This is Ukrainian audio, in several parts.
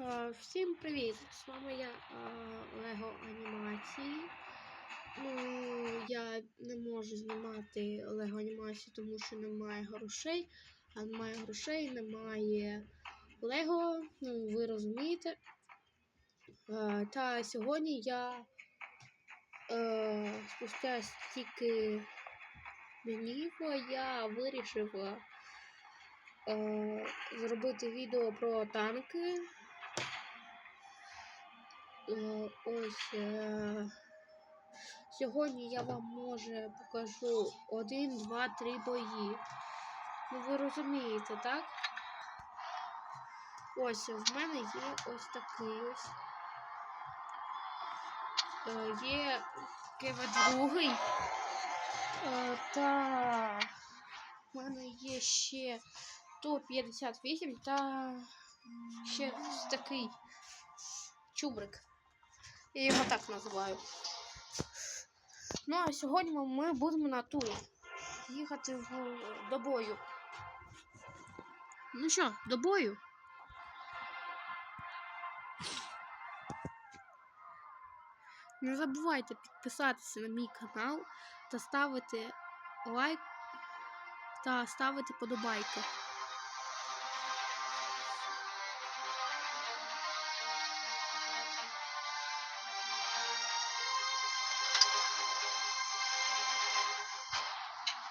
Е, Всім привіт! З вами я Лего Анімації. Ну, я не можу знімати Лего анімації, тому що немає грошей. А немає грошей, немає Лего, ну ви розумієте. Е, Та сьогодні я е, спустя стільки днів я вирішив е, е, зробити відео про танки. Е, Ось е, сьогодні я вам може покажу один, два, три бої. Ну ви розумієте, так? Ось в мене є ось такий ось. Е, Є другий. Е, Та в мене є ще Ту-58 та ще такий чубрик. Я його так називаю. Ну а сьогодні ми будемо на турі їхати в, до бою. Ну що, до бою? Не забувайте підписатися на мій канал та ставити лайк та ставити подобайки.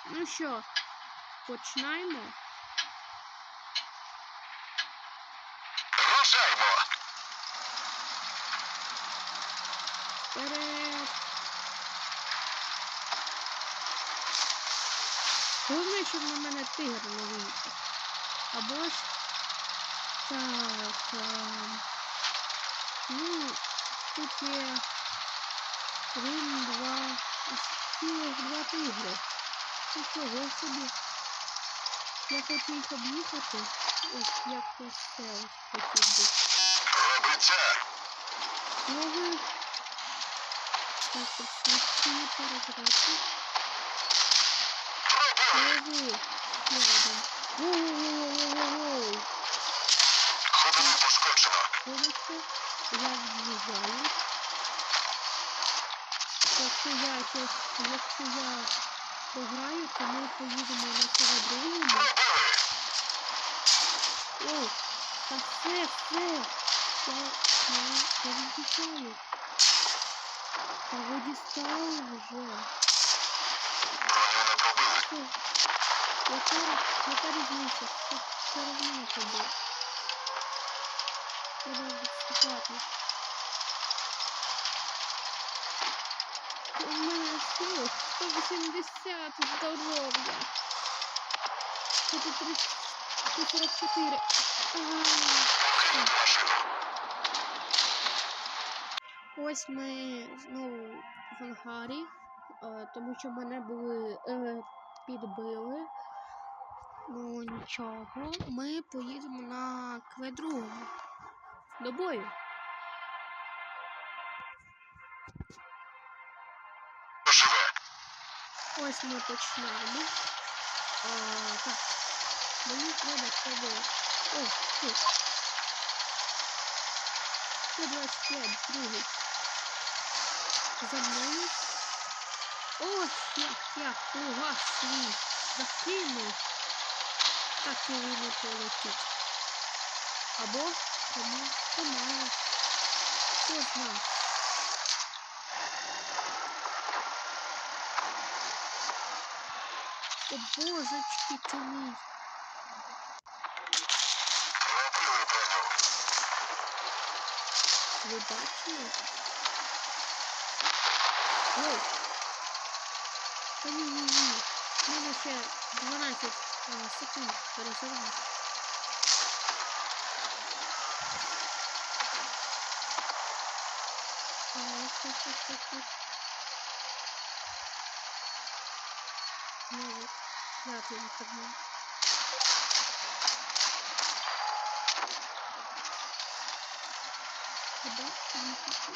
Ну що, починаємо? Рушаймо! Вперед! Головне, щоб на мене тигр не вийшов. Або ж так. ем, ну, тут є один, два, ось цілих два тигри. Нічого собі. Я хочу їх об'їхати. Ось якось це ось хотів би. Роби це! Новий. Так, посвідчення переграти. Пробуй! Новий. Ще один. Воу-воу-воу-воу-воу. Ходову пошкоджено. Вибачте, я від'їжджаю. Якщо я, якщо я програю, то ми поїдемо на цього О, та все, все. Я, я, я від'їжджаю. Та ви дістали вже. Все. Яка, яка різниця? Все, все одно тобі. Треба відступати. У всього 180 здоров'я. Це 144. Ага. Покинуть машину. Ось ми знову в ангарі, е, тому що мене були е, підбили. Ну нічого, ми поїдемо на кведруму. До бою. Ось ми починаємо. Е, так, мені треба тебе. О, тут. 125, другий. За мною. Ось як я вас свій закинув. Так і не полетить. Або кому помає. Хто знає. О божечки ти мій. Ви бачили? Ой. Та ні, ні, ні. У мене ще 12 а, секунд перезаряд. Так, так, так, так, так. П'ятий інтернет. Хочу.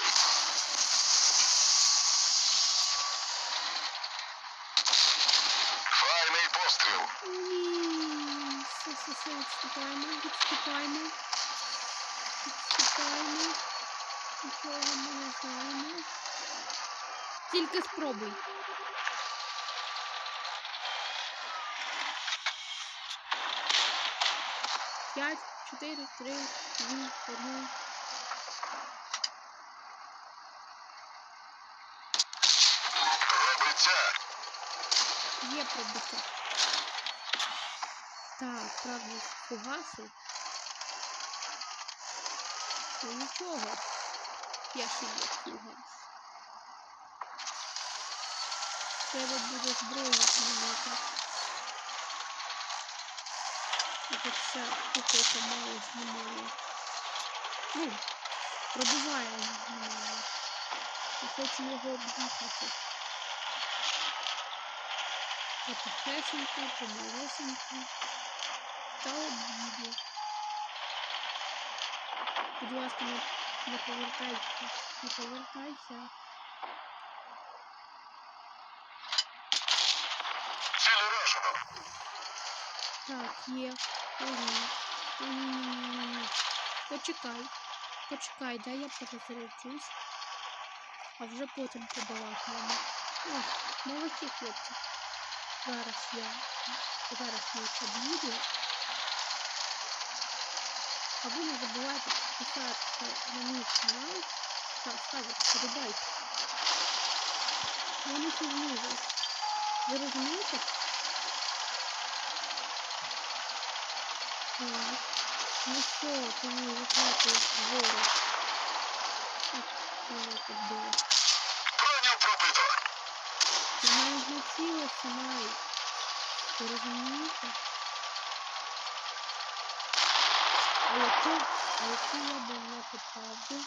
Файний постріл. Ні, все, все, все, відступаємо, відступаємо. Відступаємо. нічого ми не знаємо. Тільки спробуй. П'ять, чотири, три, дві, одну. Пробиття. Є пробиття. Так, правда, з фугасу. Ну нічого. Я ще є фугас. Треба буде зброю змінити. І Хоча поки що мало знімає. Ну, пробиває знімає. І хочу його об'їхати. Потихесенько, помалесенько. Та об'їду. Будь ласка, не, повертайся. Не повертайся. Ціль уражено. Так, є. Ага. Ні-ні-ні-ні-ні. Почекай. Почекай, дай я перезаряджусь. А вже потім побалакаємо. О, молодці хлопці. Зараз я. Зараз я їх об'їду. А ви не забувайте підписатися на мій канал. Так, ставте, подобайте. Вони ще знизу. Ви розумієте? Так. Ну ти вгору. Так, мене тут було. Броню пробито. Ти не цілився навіть. Ви розумієте? А якщо, а якщо я б не попав би?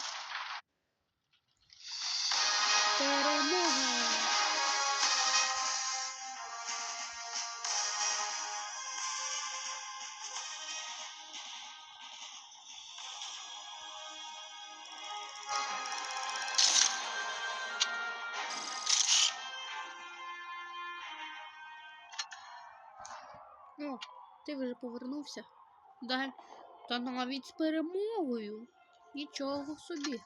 Ти вже повернувся. Да, та навіть з перемогою. Нічого собі.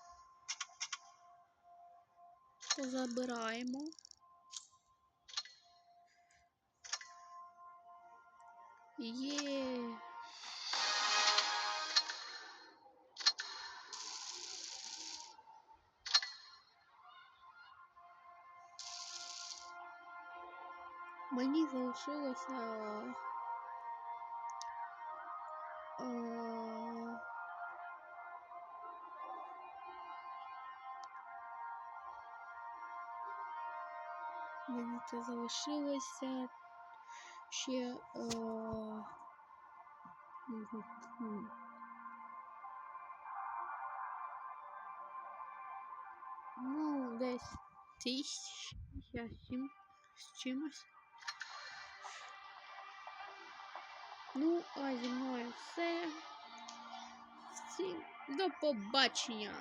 Забираємо. Є. Мені залишилося. Е, Мені це залишилося ще. Е... мгм, м. Ну, десь тисяча сім з чимось. Ну, а зі мною все. Всім до побачення!